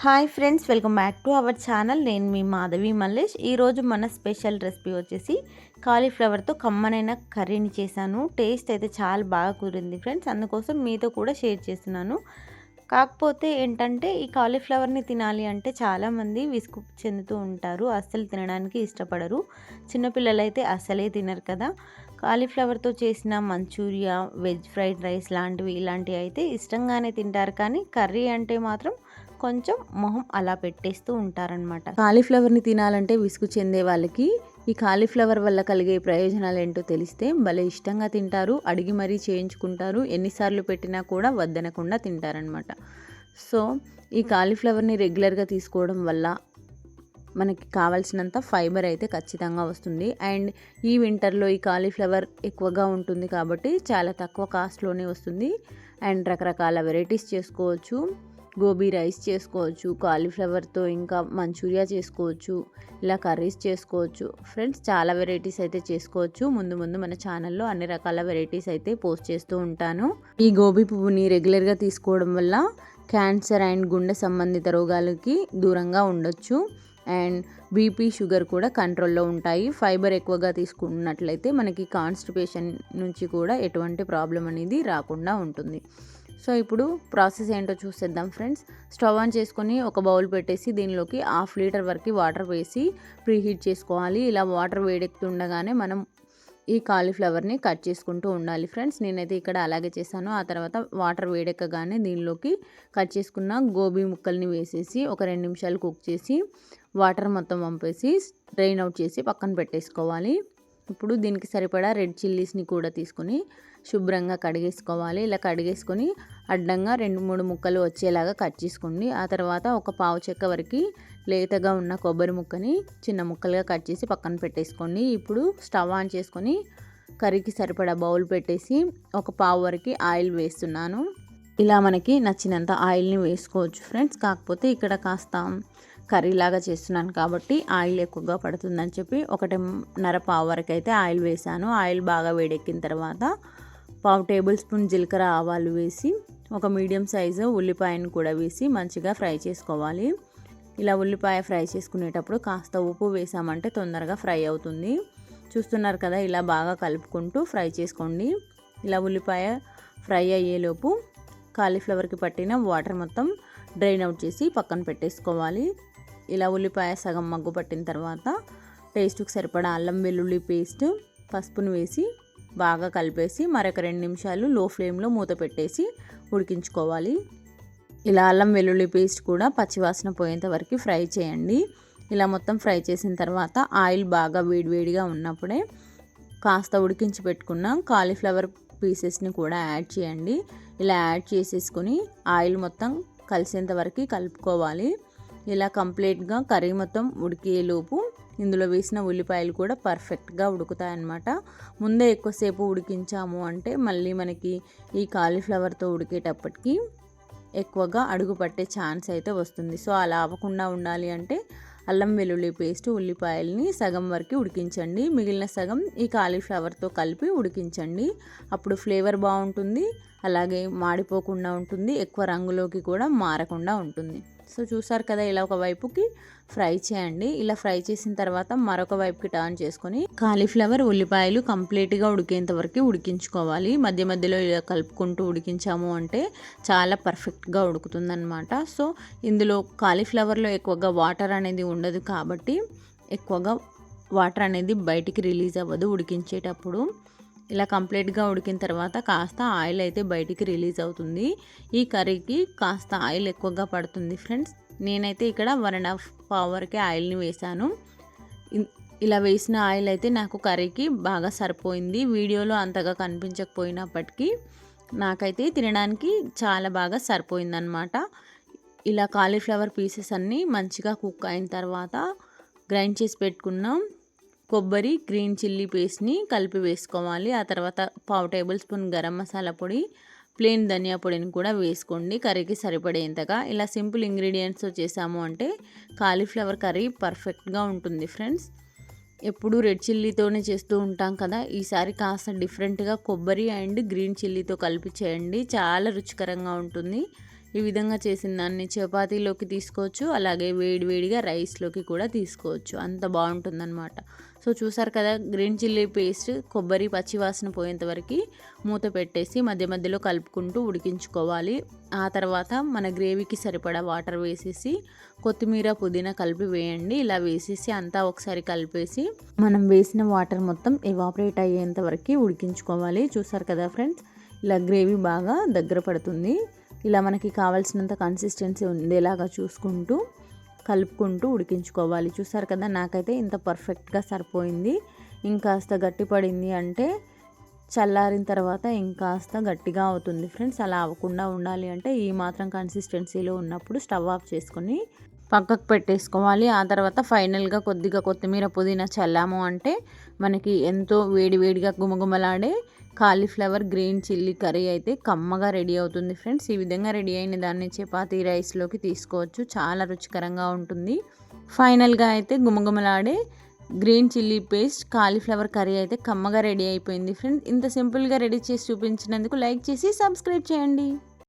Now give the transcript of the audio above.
Hi friends welcome back to our channel. నేను మీ మాధవి మల్లేష్. ఈరోజు మన స్పెషల్ రెసిపీ వచ్చేసి కాలీఫ్లవర్తో కమ్మనైన కర్రీని చేశాను. టేస్ట్ అయితే చాలా బాగా కుదిరింది ఫ్రెండ్స్. అందుకోసం మీతో కూడా షేర్ చేస్తున్నాను. కాకపోతే ఏంటంటే ఈ కాలీఫ్లవర్ని తినాలి అంటే చాలామంది విసుగు చెందుతూ ఉంటారు. అస్సలు తినడానికి ఇష్టపడరు. చిన్నపిల్లలు అయితే అస్సలే తినరు కదా. కాలీఫ్లవర్తో చేసిన మంచూరియా వెజ్ ఫ్రైడ్ రైస్ లాంటివి ఇలాంటివి అయితే ఇష్టంగానే తింటారు. కానీ కర్రీ అంటే మాత్రం కొంచెం మొహం అలా పెట్టేస్తూ ఉంటారనమాట కాలీఫ్లవర్ని తినాలంటే విసుగు చెందే వాళ్ళకి ఈ కాలీఫ్లవర్ వల్ల కలిగే ప్రయోజనాలు ఏంటో తెలిస్తే భలే ఇష్టంగా తింటారు అడిగి మరీ చేయించుకుంటారు ఎన్నిసార్లు పెట్టినా కూడా వద్దనకుండా తింటారనమాట సో ఈ కాలీఫ్లవర్ని రెగ్యులర్గా తీసుకోవడం వల్ల మనకి కావాల్సినంత ఫైబర్ అయితే ఖచ్చితంగా వస్తుంది. అండ్ ఈ వింటర్లో ఈ కాలీఫ్లవర్ ఎక్కువగా ఉంటుంది కాబట్టి చాలా తక్కువ కాస్ట్లోనే వస్తుంది. అండ్ రకరకాల వెరైటీస్ చేసుకోవచ్చు. గోబీ రైస్ చేసుకోవచ్చు కాలీఫ్లవర్తో ఇంకా మంచూరియా చేసుకోవచ్చు ఇలా కర్రీస్ చేసుకోవచ్చు. ఫ్రెండ్స్ చాలా వెరైటీస్ అయితే చేసుకోవచ్చు. ముందు ముందు మన ఛానల్లో అన్ని రకాల వెరైటీస్ అయితే పోస్ట్ చేస్తూ ఉంటాను. ఈ గోబీ పువ్వుని రెగ్యులర్గా తీసుకోవడం వల్ల క్యాన్సర్ అండ్ గుండె సంబంధిత రోగాలకి దూరంగా ఉండొచ్చు. అండ్ బీపీ షుగర్ కూడా కంట్రోల్లో ఉంటాయి. ఫైబర్ ఎక్కువగా తీసుకున్నట్లయితే మనకి కాన్స్టిపేషన్ నుంచి కూడా ఎటువంటి ప్రాబ్లం అనేది రాకుండా ఉంటుంది. సో ఇప్పుడు ప్రాసెస్ ఏంటో చూసేద్దాం ఫ్రెండ్స్. స్టవ్ ఆన్ చేసుకొని ఒక బౌల్ పెట్టేసి దీనిలోకి హాఫ్ లీటర్ వరకు వాటర్ వేసి ప్రీహీట్ చేసుకోవాలి. ఇలా వాటర్ వేడెక్కుతుండగానే మనం ఈ కాలీఫ్లవర్ని కట్ చేసుకుంటూ ఉండాలి ఫ్రెండ్స్. నేనైతే ఇక్కడ అలాగే చేశాను. ఆ తర్వాత వాటర్ వేడెక్కగానే దీనిలోకి కట్ చేసుకున్న గోబీ ముక్కల్ని వేసేసి ఒక రెండు నిమిషాలు కుక్ చేసి వాటర్ మొత్తం పంపేసి డ్రైన్ అవుట్ చేసి పక్కన పెట్టేసుకోవాలి. ఇప్పుడు దీనికి సరిపడా రెడ్ చిల్లీస్ని కూడా తీసుకొని శుభ్రంగా కడిగేసుకోవాలి. ఇలా కడిగేసుకొని అడ్డంగా రెండు మూడు ముక్కలు వచ్చేలాగా కట్ చేసుకోండి. ఆ తర్వాత ఒక పావు చెక్క వరకు లేతగా ఉన్న కొబ్బరి ముక్కని చిన్న ముక్కలుగా కట్ చేసి పక్కన పెట్టేసుకోండి. ఇప్పుడు స్టవ్ ఆన్ చేసుకొని కర్రీకి సరిపడా బౌల్ పెట్టేసి ఒక పావు వరకు ఆయిల్ వేస్తున్నాను. ఇలా మనకి నచ్చినంత ఆయిల్ని వేసుకోవచ్చు ఫ్రెండ్స్. కాకపోతే ఇక్కడ కాస్త కర్రీలాగా చేస్తున్నాను కాబట్టి ఆయిల్ ఎక్కువగా పడుతుందని చెప్పి ఒకటిన్నర పావు వరకు అయితే ఆయిల్ వేసాను ఆయిల్ బాగా వేడెక్కిన తర్వాత పావు టేబుల్ స్పూన్ జీలకర్ర ఆవాలు వేసి ఒక మీడియం సైజు ఉల్లిపాయను కూడా వేసి మంచిగా ఫ్రై చేసుకోవాలి. ఇలా ఉల్లిపాయ ఫ్రై చేసుకునేటప్పుడు కాస్త ఉప్పు వేసామంటే తొందరగా ఫ్రై అవుతుంది. చూస్తున్నారు కదా ఇలా బాగా కలుపుకుంటూ ఫ్రై చేసుకోండి. ఇలా ఉల్లిపాయ ఫ్రై అయ్యేలోపు కాలీఫ్లవర్కి పట్టిన వాటర్ మొత్తం డ్రైన్ అవుట్ చేసి పక్కన పెట్టేసుకోవాలి. ఇలా ఉల్లిపాయ సగం మగ్గు పట్టిన తర్వాత టేస్ట్కి సరిపడా అల్లం వెల్లుల్లి పేస్ట్ పసుపును వేసి బాగా కలిపేసి మరొక రెండు నిమిషాలు లో ఫ్లేమ్లో మూత పెట్టేసి ఉడికించుకోవాలి. ఇలా అల్లం వెల్లుల్లి పేస్ట్ కూడా పచ్చివాసన పోయేంత వరకు ఫ్రై చేయండి. ఇలా మొత్తం ఫ్రై చేసిన తర్వాత ఆయిల్ బాగా వేడివేడిగా ఉన్నప్పుడే కాస్త ఉడికించి పెట్టుకున్న కాలీఫ్లవర్ పీసెస్ని కూడా యాడ్ చేయండి. ఇలా యాడ్ చేసేసుకొని ఆయిల్ మొత్తం కలిసేంత వరకు కలుపుకోవాలి. ఇలా కంప్లీట్గా కర్రీ మొత్తం ఉడికేలోపు ఇందులో వేసిన ఉల్లిపాయలు కూడా పర్ఫెక్ట్గా ఉడుకుతాయన్నమాట. ముందే ఎక్కువసేపు ఉడికించాము అంటే మళ్ళీ మనకి ఈ కాలీఫ్లవర్తో ఉడికేటప్పటికి ఎక్కువగా అడుగు పట్టే ఛాన్స్ అయితే వస్తుంది. సో అలా అవ్వకుండా ఉండాలి అంటే అల్లం వెల్లుల్లి పేస్ట్ ఉల్లిపాయల్ని సగం వరకు ఉడికించండి. మిగిలిన సగం ఈ కాలీఫ్లవర్తో కలిపి ఉడికించండి. అప్పుడు ఫ్లేవర్ బాగుంటుంది. అలాగే మాడిపోకుండా ఉంటుంది ఎక్కువ రంగులోకి కూడా మారకుండా ఉంటుంది. సో చూసారు కదా ఇలా ఒక వైపుకి ఫ్రై చేయండి. ఇలా ఫ్రై చేసిన తర్వాత మరొక వైపుకి టర్న్ చేసుకొని కాలీఫ్లవర్ ఉల్లిపాయలు కంప్లీట్గా ఉడికేంత వరకు ఉడికించుకోవాలి. మధ్య మధ్యలో ఇలా కలుపుకుంటూ ఉడికించాము అంటే చాలా పర్ఫెక్ట్గా ఉడుకుతుందన్నమాట. సో ఇందులో కాలీఫ్లవర్లో ఎక్కువగా వాటర్ అనేది ఉండదు కాబట్టి ఎక్కువగా వాటర్ అనేది బయటికి రిలీజ్ అవ్వదు ఉడికించేటప్పుడు. ఇలా కంప్లీట్గా ఉడికిన తర్వాత కాస్త ఆయిల్ అయితే బయటికి రిలీజ్ అవుతుంది. ఈ కర్రీకి కాస్త ఆయిల్ ఎక్కువగా పడుతుంది ఫ్రెండ్స్. నేనైతే ఇక్కడ వన్ అండ్ హాఫ్ పవర్కి ఆయిల్ని వేశాను ఇలా వేసిన ఆయిల్ అయితే నాకు కర్రీకి బాగా సరిపోయింది. వీడియోలో అంతగా కనిపించకపోయినప్పటికీ నాకైతే తినడానికి చాలా బాగా సరిపోయిందనమాట ఇలా కాలీఫ్లవర్ పీసెస్ అన్నీ మంచిగా కుక్ అయిన తర్వాత గ్రైండ్ చేసి పెట్టుకున్నాం. కొబ్బరి గ్రీన్ చిల్లీ పేస్ట్ని కలిపి వేసుకోవాలి. ఆ తర్వాత పావు టేబుల్ స్పూన్ గరం మసాలా పొడి ప్లెయిన్ ధనియా పొడిని కూడా వేసుకోండి కర్రీకి సరిపడేంతగా. ఇలా సింపుల్ ఇంగ్రీడియంట్స్ చేసాము అంటే కాలీఫ్లవర్ కర్రీ పర్ఫెక్ట్గా ఉంటుంది ఫ్రెండ్స్. ఎప్పుడు రెడ్ చిల్లీతోనే చేస్తూ ఉంటాం కదా. ఈసారి కాస్త డిఫరెంట్గా కొబ్బరి అండ్ గ్రీన్ చిల్లీతో కలిపి చేయండి. చాలా రుచికరంగా ఉంటుంది. ఈ విధంగా చేసిన దాన్ని చపాతీలోకి తీసుకోవచ్చు అలాగే వేడివేడిగా రైస్లోకి కూడా తీసుకోవచ్చు. అంత బాగుంటుందన్నమాట. సో చూసారు కదా గ్రీన్ చిల్లీ పేస్ట్ కొబ్బరి పచ్చివాసన పోయేంత వరకు మూత పెట్టేసి మధ్య మధ్యలో కలుపుకుంటూ ఉడికించుకోవాలి. ఆ తర్వాత మన గ్రేవీకి సరిపడా వాటర్ వేసేసి కొత్తిమీర పుదీనా కలిపి వేయండి. ఇలా వేసేసి అంతా ఒకసారి కలిపేసి మనం వేసిన వాటర్ మొత్తం ఎవాపరేట్ అయ్యేంత వరకు ఉడికించుకోవాలి. చూసారు కదా ఫ్రెండ్స్? ఇలా గ్రేవీ బాగా దగ్గర పడుతుంది. ఇలా మనకి కావాల్సినంత కన్సిస్టెన్సీ ఉండేలాగా చూసుకుంటూ కలుపుకుంటూ ఉడికించుకోవాలి. చూసారు కదా నాకైతే ఇంత పర్ఫెక్ట్గా సరిపోయింది. ఇంకాస్త గట్టి పడింది అంటే చల్లారిన తర్వాత ఇంకాస్త గట్టిగా అవుతుంది. ఫ్రెండ్స్ అలా అవ్వకుండా ఉండాలి అంటే ఈ మాత్రం కన్సిస్టెన్సీలో ఉన్నప్పుడు స్టవ్ ఆఫ్ చేసుకొని పక్కకు పెట్టేసుకోవాలి. ఆ తర్వాత ఫైనల్గా కొద్దిగా కొత్తిమీర పుదీనా చల్లాము అంటే మనకి ఎంతో వేడి వేడిగా గుమగుమలాడే కాలీఫ్లవర్ గ్రీన్ చిల్లీ కర్రీ అయితే కమ్మగా రెడీ అవుతుంది ఫ్రెండ్స్. ఈ విధంగా రెడీ అయిన దాన్ని చపాతీ రైస్లోకి తీసుకోవచ్చు. చాలా రుచికరంగా ఉంటుంది. ఫైనల్గా అయితే గుమగుమలాడే green chilli paste cauliflower curry అయితే కమ్మగా రెడీ అయిపోయింది ఫ్రెండ్స్. ఇంత సింపుల్గా రెడీ చేసి చూపించినందుకు లైక్ చేసి సబ్స్క్రైబ్ చేయండి.